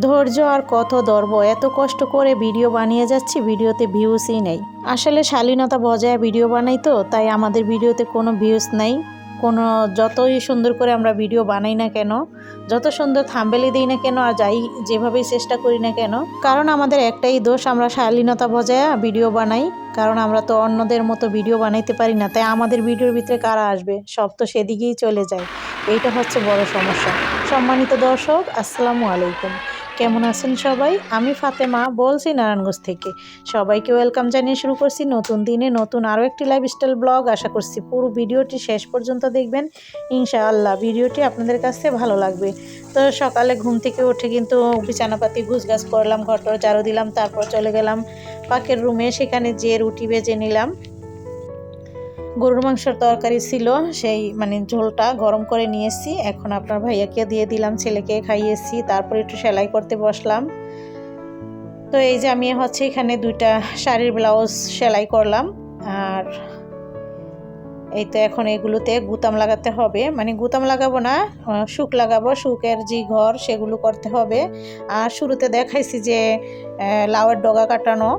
ধৈর্য আর কত দর্ব এত কষ্ট করে ভিডিও বানিয়ে যাচ্ছি, ভিডিওতে ভিউসই নেই। আসলে শালীনতা বজায় ভিডিও বানাই তো, তাই আমাদের ভিডিওতে কোনো ভিউস নেই। কোনো যতই সুন্দর করে আমরা ভিডিও বানাই না কেন, যত সুন্দর থাম্বেলি দিই না কেন, আর যাই যেভাবেই চেষ্টা করি না কেন, কারণ আমাদের একটাই দোষ, আমরা শালীনতা বজায় ভিডিও বানাই, কারণ আমরা তো অন্যদের মতো ভিডিও বানাইতে পারি না, তাই আমাদের ভিডিওর ভিতরে কারা আসবে? সব তো সেদিকেই চলে যায়। এইটা হচ্ছে বড় সমস্যা। সম্মানিত দর্শক, আসসালামু আলাইকুম। কেমন আছেন সবাই? আমি ফাতেমা, বলছি নারায়ণগঞ্জ থেকে। সবাইকে ওয়েলকাম জানিয়ে শুরু করছি নতুন দিনে নতুন আরও একটি লাইফস্টাইল ব্লগ আশা করছি পুরো ভিডিওটি শেষ পর্যন্ত দেখবেন। ইনশাআল্লাহ ভিডিওটি আপনাদের কাছে ভালো লাগবে। তো সকালে ঘুম থেকে উঠে কিন্তু বিছানাপাতি গুছগাছ করলাম ঘরটর ঝাড়ু দিলাম, তারপর চলে গেলাম পাকের রুমে সেখানে যে রুটি বেজে নিলাম গরুর মাংসের তরকারি ছিল, সেই মানে ঝোলটা গরম করে নিয়েছি। এখন আপনার ভাইয়াকে দিয়ে দিলাম, ছেলেকে খাইয়েছি, তারপর একটু সেলাই করতে বসলাম। তো এই যে আমি হচ্ছে এখানে দুইটা শাড়ির ব্লাউজ সেলাই করলাম, আর এই তো এখন এগুলোতে গুতাম লাগাতে হবে। মানে গুতাম লাগাবো না শুক লাগাবো, শুকের যে ঘর সেগুলো করতে হবে। আর শুরুতে দেখাইছি যে লাউয়ের ডগা কাটানো।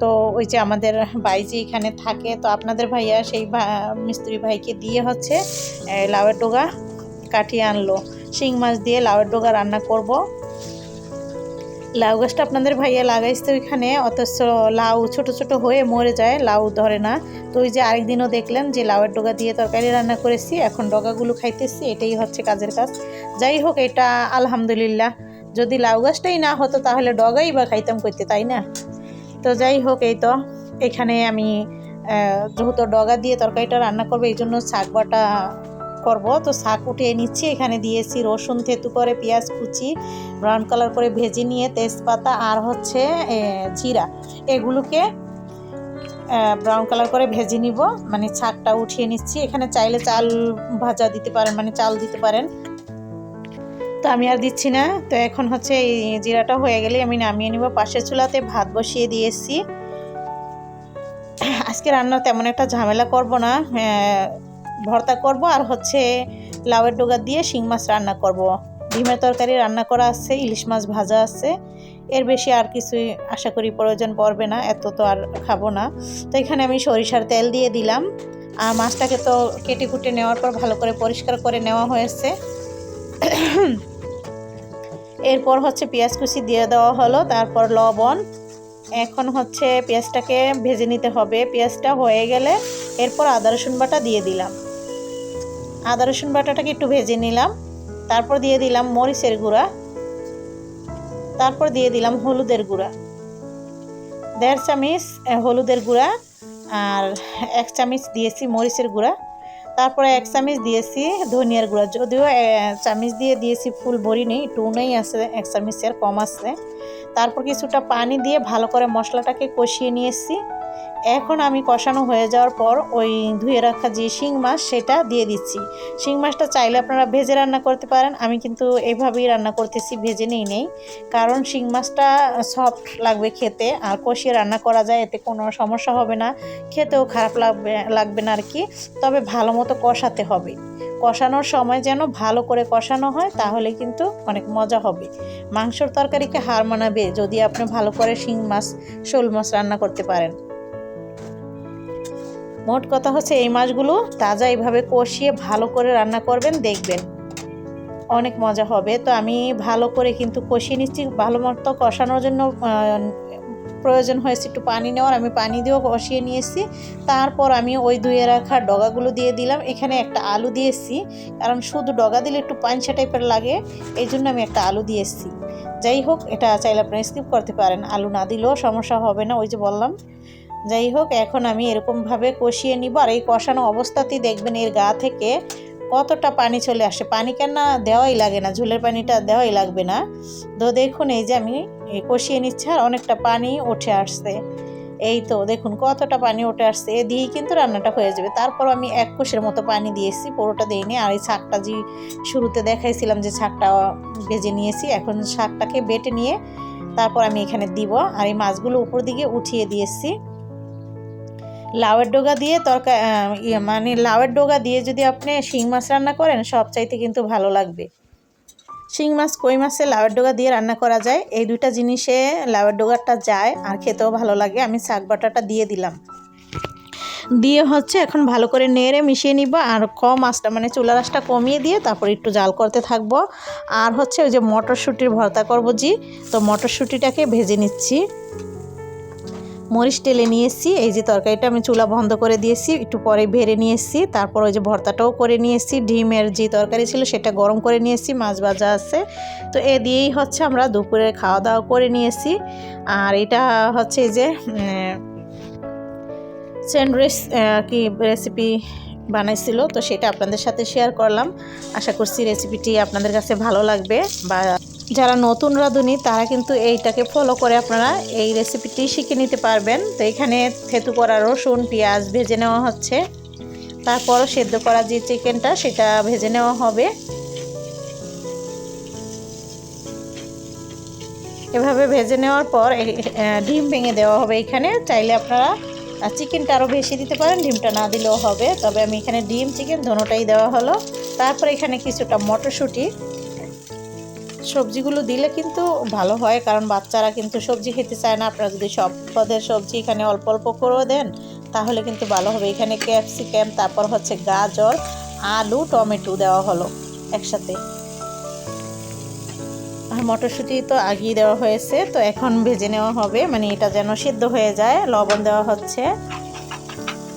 তো ওই যে আমাদের বাইজি এখানে থাকে, তো আপনাদের ভাইয়া সেই মিস্ত্রি ভাইকে দিয়ে হচ্ছে লাউয়ের ডগা কাটিয়ে আনলো। শিং মাছ দিয়ে লাউয়ের ডোগা রান্না করব। লাউ গাছটা আপনাদের ভাইয়া লাগাইছে ওইখানে, অথচ লাউ ছোট ছোট হয়ে মরে যায়, লাউ ধরে না। তো ওই যে আরেকদিনও দেখলেন যে লাউয়ের ডোগা দিয়ে তরকারি রান্না করেছি, এখন ডগাগুলো খাইতেছি, এটাই হচ্ছে কাজের কাজ। যাই হোক, এটা আলহামদুলিল্লাহ। যদি লাউ গাছটাই না হতো তাহলে ডগাই বা খাইতাম করতে তাই না? তো যাই হোক, এই তো। এখানে আমি যেহেতু ডগা দিয়ে তরকারিটা রান্না করব, এই জন্য শাক বাটা করব। তো শাক উঠিয়ে নিচ্ছি, এখানে দিয়েছি রসুন, থেতু করে, পেঁয়াজ কুচি, ব্রাউন কালার করে ভেজে নিয়ে তেজপাতা আর হচ্ছে জিরা। এগুলোকে ব্রাউন কালার করে ভেজে নিব। মানে শাকটা উঠিয়ে নিচ্ছি। এখানে চাইলে চাল ভাজা দিতে পারেন মানে চাল দিতে পারেন। তো আমি আর দিচ্ছি না। তো এখন হচ্ছে এই জিরাটা হয়ে গেলে আমি নামিয়ে নিব। পাশের চুলাতে ভাত বসিয়ে দিয়েছি। আজকে রান্না তেমন একটা ঝামেলা করব না। ভর্তা করব আর হচ্ছে লাউয়ের ডোগা দিয়ে শিং মাছ রান্না করব। ডিমের তরকারি রান্না করা আছে, ইলিশ মাছ ভাজা আছে। এর বেশি আর কিছুই আশা করি প্রয়োজন পড়বে না। এত তো আর খাব না। তো এখানে আমি সরিষার তেল দিয়ে দিলাম। আর মাছটাকে তো কেটে কুটে নেওয়ার পর ভালো করে পরিষ্কার করে নেওয়া হয়েছে। এরপর হচ্ছে পেঁয়াজ কুচি দিয়ে দেওয়া হলো, তারপর লবণ। এখন হচ্ছে পেঁয়াজটাকে ভেজে নিতে হবে। পেঁয়াজটা হয়ে গেলে এরপর আদা, রসুন বাটা দিয়ে দিলাম। আদা, রসুন বাটাটাকে একটু ভেজে নিলাম। তারপর দিয়ে দিলাম মরিচের গুঁড়া। তারপর দিয়ে দিলাম হলুদের গুঁড়া। দেড় চামিচ হলুদের গুঁড়া আর এক চামিচ দিয়েছি মরিচের গুঁড়া। তারপরে এক চামিচ দিয়েছি ধনিয়ার গুঁড়া। যদিও চামিচ দিয়ে দিয়েছি ফুল ভরি নেই টুনেই আছে, এক চামিচের কম আছে। তারপর কিছুটা পানি দিয়ে ভালো করে মশলাটাকে কষিয়ে নিয়েছি। এখন আমি কষানো হয়ে যাওয়ার পর ওই ধুয়ে রাখা যে শিং মাছ, সেটা দিয়ে দিচ্ছি। শিং মাছটা চাইলে আপনারা ভেজে রান্না করতে পারেন। আমি কিন্তু এইভাবেই রান্না করতেছি, ভেজে নিই নেই। কারণ শিং মাছটা সফট লাগবে খেতে, আর কষিয়ে রান্না করা যায়, এতে কোনো সমস্যা হবে না। খেতেও খারাপ লাগবে লাগবে না আর কি তবে ভালো মতো কষাতে হবে। কষানোর সময় যেন ভালো করে কষানো হয়, তাহলে কিন্তু অনেক মজা হবে। মাংসর তরকারিকে হার মানাবে যদি আপনি ভালো করে শিং মাছ, শোল মাছ রান্না করতে পারেন। মোট কথা হচ্ছে এই মাছগুলো তাজা এইভাবে কষিয়ে ভালো করে রান্না করবেন, দেখবেন। অনেক মজা হবে। তো আমি ভালো করে কিন্তু কষিয়ে নিচ্ছি। ভালো মতো কষানোর জন্য প্রয়োজন হয়েছে একটু পানি নেওয়ার। আমি পানি দিয়েও কষিয়ে নিয়েছি। তারপর আমি ওই ধুয়ে রাখা ডগাগুলো দিয়ে দিলাম। এখানে একটা আলু দিয়েছি। কারণ শুধু ডগা দিলে একটু পাঞ্চা টাইপের লাগে। এই জন্য আমি একটা আলু দিয়েছি। যাই হোক, এটা চাইলে আপনি স্কিপ করতে পারেন। আলু না দিলেও সমস্যা হবে না। ওই যে বললাম। যাই হোক, এখন আমি এরকমভাবে কষিয়ে নিব আর এই কষানো অবস্থাতেই দেখবেন এর গা থেকে কতটা পানি চলে আসে। পানি কেন দেওয়াই লাগে না, ঝোলের পানিটা দেওয়াই লাগবে না। তো দেখুন, এই যে আমি কষিয়ে নিচ্ছি আর অনেকটা পানি উঠে আসছে। এই তো, দেখুন কতটা পানি উঠে আসছে। এ দিয়েই কিন্তু রান্নাটা হয়ে যাবে। তারপর আমি এক কোষের মতো পানি দিয়েছি পুরোটা দিইনি আর এই শাকটা যে শুরুতে দেখাইছিলাম যে শাকটা ভেজে নিয়েছি, এখন শাকটাকে বেটে নিয়ে তারপর আমি এখানে দিব। আর এই মাছগুলো উপর দিকে উঠিয়ে দিয়েছি। লাউয়ের ডোগা দিয়ে তরকা ইয়ে মানে লাউয়ের ডোগা দিয়ে যদি আপনি শিং মাছ রান্না করেন, সব চাইতে কিন্তু ভালো লাগবে। শিং মাছ, কই মাছে লাউয়ের ডোগা দিয়ে রান্না করা যায়, এই দুইটা জিনিসে লাউয়ের ডোগাটা যায় আর খেতেও ভালো লাগে। আমি শাক বাটাটা দিয়ে দিলাম। দিয়ে হচ্ছে এখন ভালো করে নেড়ে মিশিয়ে নিব আর কম আঁচটা মানে চুলার আঁচটা কমিয়ে দিয়ে তারপর একটু জাল করতে থাকব। আর হচ্ছে ওই যে মটরশুঁটির ভর্তা করব জি, তো মটরশুঁটিটাকে ভেজে নিচ্ছি। মরিচ টেলে নিয়ে এসেছি, এই যে তরকারিটা আমি চুলা বন্ধ করে দিয়েছি, একটু পরে ভেড়ে নিয়ে এসেছি, তারপর ওই যে ভর্তাটাও করে নিয়ে এসেছি, ডিমের যে তরকারি ছিল সেটা গরম করে নিয়ে এসেছি, মাছ ভাজা আছে। তো এ দিয়েই হচ্ছে আমরা দুপুরে খাওয়া দাওয়া করে নিয়েছি আর এটা হচ্ছে এই যে স্যান্ডউইচ কি রেসিপি বানাইছিল, তো সেটা আপনাদের সাথে শেয়ার করলাম। আশা করছি রেসিপিটি আপনাদের কাছে ভালো লাগবে বা যারা নতুন রাঁধুনি, তারা কিন্তু এইটাকে ফলো করে আপনারা এই রেসিপিটি শিখে নিতে পারবেন। তো এখানে থেতু করা রসুন, পেঁয়াজ ভেজে নেওয়া হচ্ছে। তারপর সেদ্ধ করা যে চিকেনটা সেটা ভেজে নেওয়া হবে। এভাবে ভেজে নেওয়ার পর ডিম ভেঙে দেওয়া হবে এখানে। চাইলে আপনারা চিকেনটা আরও বেশি দিতে পারেন, ডিমটা না দিলেও হবে। তবে আমি এখানে ডিম চিকেন ধোনোটাই দেওয়া হলো। তারপর এখানে কিছুটা মটরশুঁটি সবজিগুলো দিলে কিন্তু ভালো হয়, কারণ বাচ্চারা কিন্তু সবজি খেতে চায় না। আপনারা যদি সব পদের সবজি এখানে অল্প অল্প করেও দেন, তাহলে কিন্তু ভালো হবে। এখানে ক্যাপসিকাম, তারপর হচ্ছে গাজর, আলু, টমেটো দেওয়া হলো একসাথে। আর মটরশুঁটি তো আগিয়ে দেওয়া হয়েছে, তো এখন ভেজে নেওয়া হবে। মানে এটা যেন সিদ্ধ হয়ে যায়, লবণ দেওয়া হচ্ছে।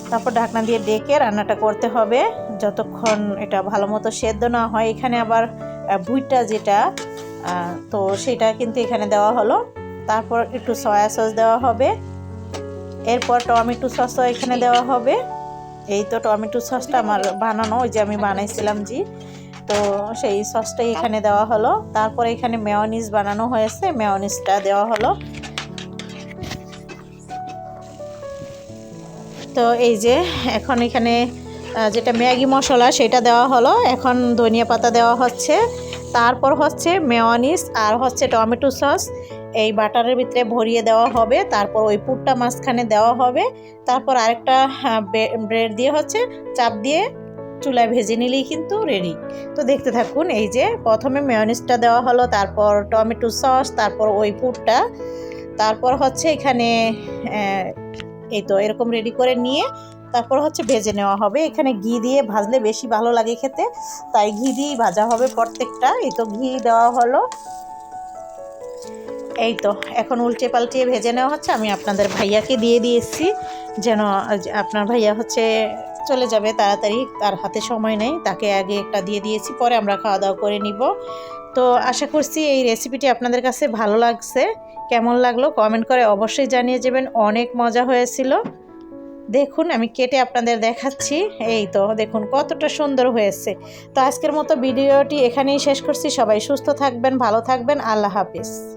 তারপর ঢাকনা দিয়ে ডেকে রান্নাটা করতে হবে, যতক্ষণ এটা ভালো মতো সেদ্ধ না হয়। এখানে আবার ভুইটা যেটা তো সেটা কিন্তু এখানে দেওয়া হলো। তারপর একটু সয়া সস দেওয়া হবে। এরপর টমেটো সসও এখানে দেওয়া হবে। এই তো টমেটো সসটা আমার বানানো, ওই যে আমি বানাইছিলাম জি। তো সেই সসটাই এখানে দেওয়া হলো। তারপরে এখানে মেয়নিজ বানানো হয়েছে, মেয়নিজটা দেওয়া হলো। তো এই যে এখন এখানে যেটা ম্যাগি মশলা সেটা দেওয়া হলো। এখন ধনিয়া পাতা দেওয়া হচ্ছে। তারপর হচ্ছে মেয়নিস আর হচ্ছে টমেটো সস। এই বাটারের ভিতরে ভরিয়ে দেওয়া হবে, তারপর ওই পুরটা মাঝখানে দেওয়া হবে। তারপর আরেকটা ব্রেড দিয়ে হচ্ছে চাপ দিয়ে চুলায় ভেজে নিলেই কিন্তু রেডি তো দেখতে থাকুন, এই যে প্রথমে মেয়নিসটা দেওয়া হলো, তারপর টমেটো সস, তারপর ওই পুরটা। তারপর হচ্ছে এখানে এই তো এরকম রেডি করে নিয়ে তারপর হচ্ছে ভেজে নেওয়া হবে। এখানে ঘি দিয়ে ভাজলে বেশি ভালো লাগে খেতে। তাই ঘি দিয়েই ভাজা হবে প্রত্যেকটা। এই তো ঘি দেওয়া হলো। এই তো, এখন উল্টে পাল্টে ভেজে নেওয়া হচ্ছে। আমি আপনাদের ভাইয়াকে দিয়ে দিয়েছি। যেন আপনার ভাইয়া হচ্ছে চলে যাবে তাড়াতাড়ি। তার হাতে সময় নেই। তাকে আগে একটা দিয়ে দিয়েছি। পরে আমরা খাওয়া দাওয়া করে নিব। তো আশা করছি এই রেসিপিটি আপনাদের কাছে ভালো লাগছে। কেমন লাগল কমেন্ট করে অবশ্যই জানিয়ে যাবেন। অনেক মজা হয়েছিল। দেখুন, আমি কেটে আপনাদের দেখাচ্ছি। এই তো, দেখুন, কতটা সুন্দর হয়েছে। তো আজকের মতো ভিডিওটি এখানেই শেষ করছি। সবাই সুস্থ থাকবেন, ভালো থাকবেন। আল্লাহ হাফিজ।